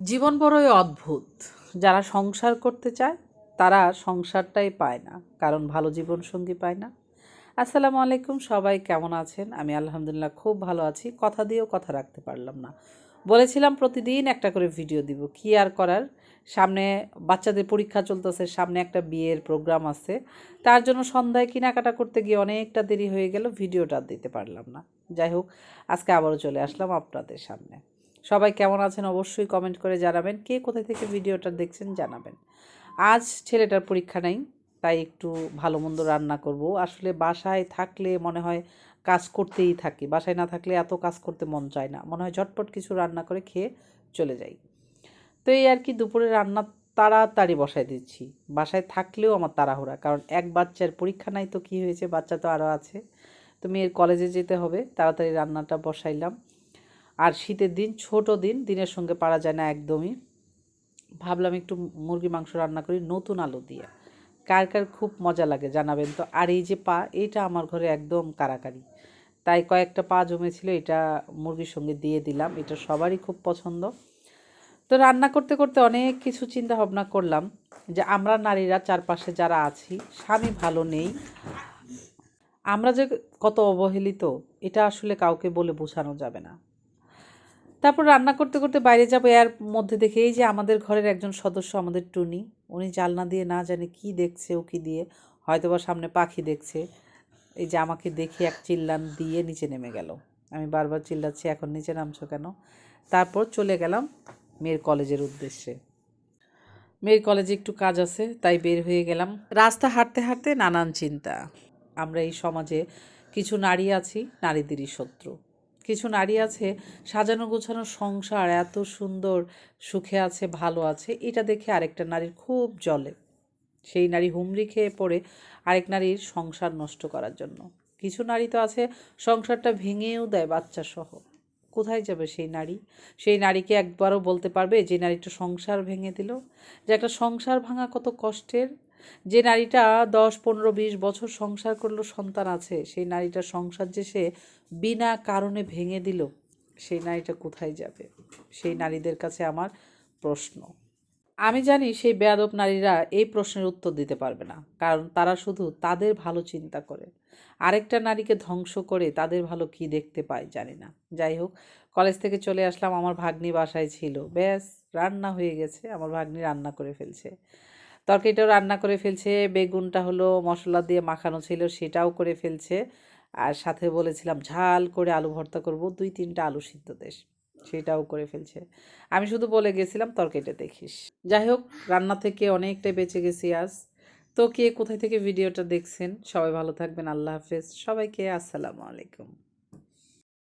জীবন বড়ই অদ্ভুত। যারা সংসার করতে চায়, তারা সংসারটাই পায় না, কারণ ভালো জীবনসঙ্গী পায় না। আসসালামু আলাইকুম, সবাই কেমন আছেন? আমি আলহামদুলিল্লাহ খুব ভালো আছি। কথা দিয়েও কথা রাখতে পারলাম না। বলেছিলাম প্রতিদিন একটা করে ভিডিও দিব, কি আর করার? সামনে বাচ্চাদের পরীক্ষা চলতেছে, সামনে একটা বিয়ের প্রোগ্রাম আছে। তার জন্য সন্ধ্যায় কেনাকাটা করতে গিয়ে অনেকটা দেরি হয়ে গেল, ভিডিওটা দিতে পারলাম না। যাই হোক, আজকে আবারও চলে আসলাম আপনাদের সামনে। সবাই কেমন আছেন অবশ্যই কমেন্ট করে জানাবেন। কে কোথায় থেকে ভিডিওটা দেখছেন জানাবেন। আজ ছেলেটার পরীক্ষা নেই, তাই একটু ভালো মন্দ রান্না করব। আসলে বাসায় থাকলে মনে হয় কাজ করতেই থাকি। বাসায় না থাকলে এত কাজ করতে মন চায় না। মনে হয় ঝটপট কিছু রান্না করে খেয়ে চলে যাই। তো এই আর কি দুপুরে রান্না তাড়াতাড়ি বসায় দিচ্ছি। বাসায় থাকলেও আমার তাড়াহুড়া, কারণ এক বাচ্চার পরীক্ষা নাই তো কি হয়েছে? বাচ্চা তো আরও আছে। তো মেয়ের কলেজে যেতে হবে। তাড়াতাড়ি রান্নাটা বসাইলাম। আর শীতের দিন, ছোট দিন, দিনের সঙ্গে পারা যায় না একদমই। ভাবলাম একটু মুরগি, মাংস রান্না করি, নতুন আলু দিয়ে। কার কার খুব মজা লাগে জানাবেন তো। আর এই যে পা এটা আমার ঘরে একদম কারাকারি। তাই কয়েকটা পা জমেছিল, এটা মুরগির সঙ্গে দিয়ে দিলাম। এটা সবারই খুব পছন্দ। তো রান্না করতে করতে অনেক কিছু চিন্তা ভাবনা করলাম যে আমরা নারীরা চারপাশে যারা আছি, স্বামী ভালো নেই। আমরা যে কত অবহেলিত, এটা আসলে কাউকে বলে বোঝানো যাবে না। তারপর রান্না করতে করতে বাইরে যাব এর মধ্যে দেখে, এই যে আমাদের ঘরের একজন সদস্য আমাদের টুনি, উনি জালনা দিয়ে না জানে কি দেখছে ও কি দিয়ে হয়তো বা সামনে পাখি দেখছে। এই যে আমাকে দেখে এক চিল্লান দিয়ে নিচে নেমে গেল। আমি বারবার চিল্লাচ্ছি, এখন নিচে নামছো কেন? তারপর চলে গেলাম মেয়ের কলেজের উদ্দেশ্যে। মেয়ের কলেজে একটু কাজ আছে, তাই বের হয়ে গেলাম। রাস্তা হাঁটতে হাঁটতে নানান চিন্তা। আমরা এই সমাজে কিছু নারী আছি, নারীদেরই শত্রু। কিছু নারী আছে, সাজানো গোছানো সংসার, এত সুন্দর, সুখে আছে, ভালো আছে, এটা দেখে আরেকটা নারীর খুব জলে সেই নারী হুমড়ি খেয়ে পড়ে আরেক নারীর সংসার নষ্ট করার জন্য। কিছু নারী তো আছে, সংসারটা ভেঙেও দেয় বাচ্চা সহ কোথায় যাবে সেই নারী? সেই নারীকে একবারও বলতে পারবে যে নারীটা সংসার ভেঙে দিল, যে একটা সংসার ভাঙা কত কষ্টের। যে নারীটা দশ, পনেরো, বিশ বছর সংসার করল, সন্তান আছে, সেই নারীটার সংসার যে সে বিনা কারণে ভেঙে দিল, সেই নারীটা কোথায় যাবে? সেই নারীদের কাছে আমার প্রশ্ন। আমি জানি সেই বেয়াদব নারীরা এই প্রশ্নের উত্তর দিতে পারবে না, কারণ তারা শুধু তাদের ভালো চিন্তা করে। আরেকটা নারীকে ধ্বংস করে তাদের ভালো কি দেখতে পায় জানি না। যাই হোক, কলেজ থেকে চলে আসলাম, আমার ভাগ্নি বাসায় ছিল। ব্যাস, রান্না হয়ে গেছে, আমার ভাগ্নি রান্না করে ফেলছে। তরকারিটাও রান্না করে ফেলছে, বেগুনটা হলো মশলা দিয়ে মাখানো ছিল, সেটাও করে ফেলছে। আর সাথে বলেছিলাম, ঝাল করে আলু ভর্তা করব, দুই তিনটা আলু সিদ্ধ দেশ। সেটাও করে ফেলছে। আমি শুধু বলে গেছিলাম, তরকারিটা দেখিস। যাই হোক, রান্না থেকে অনেকটাই বেঁচে গেছি আজ। তো কে কোথায় থেকে ভিডিওটা দেখছেন, সবাই ভালো থাকবেন, আল্লাহ হাফেজ। সবাইকে আসসালামু আলাইকুম।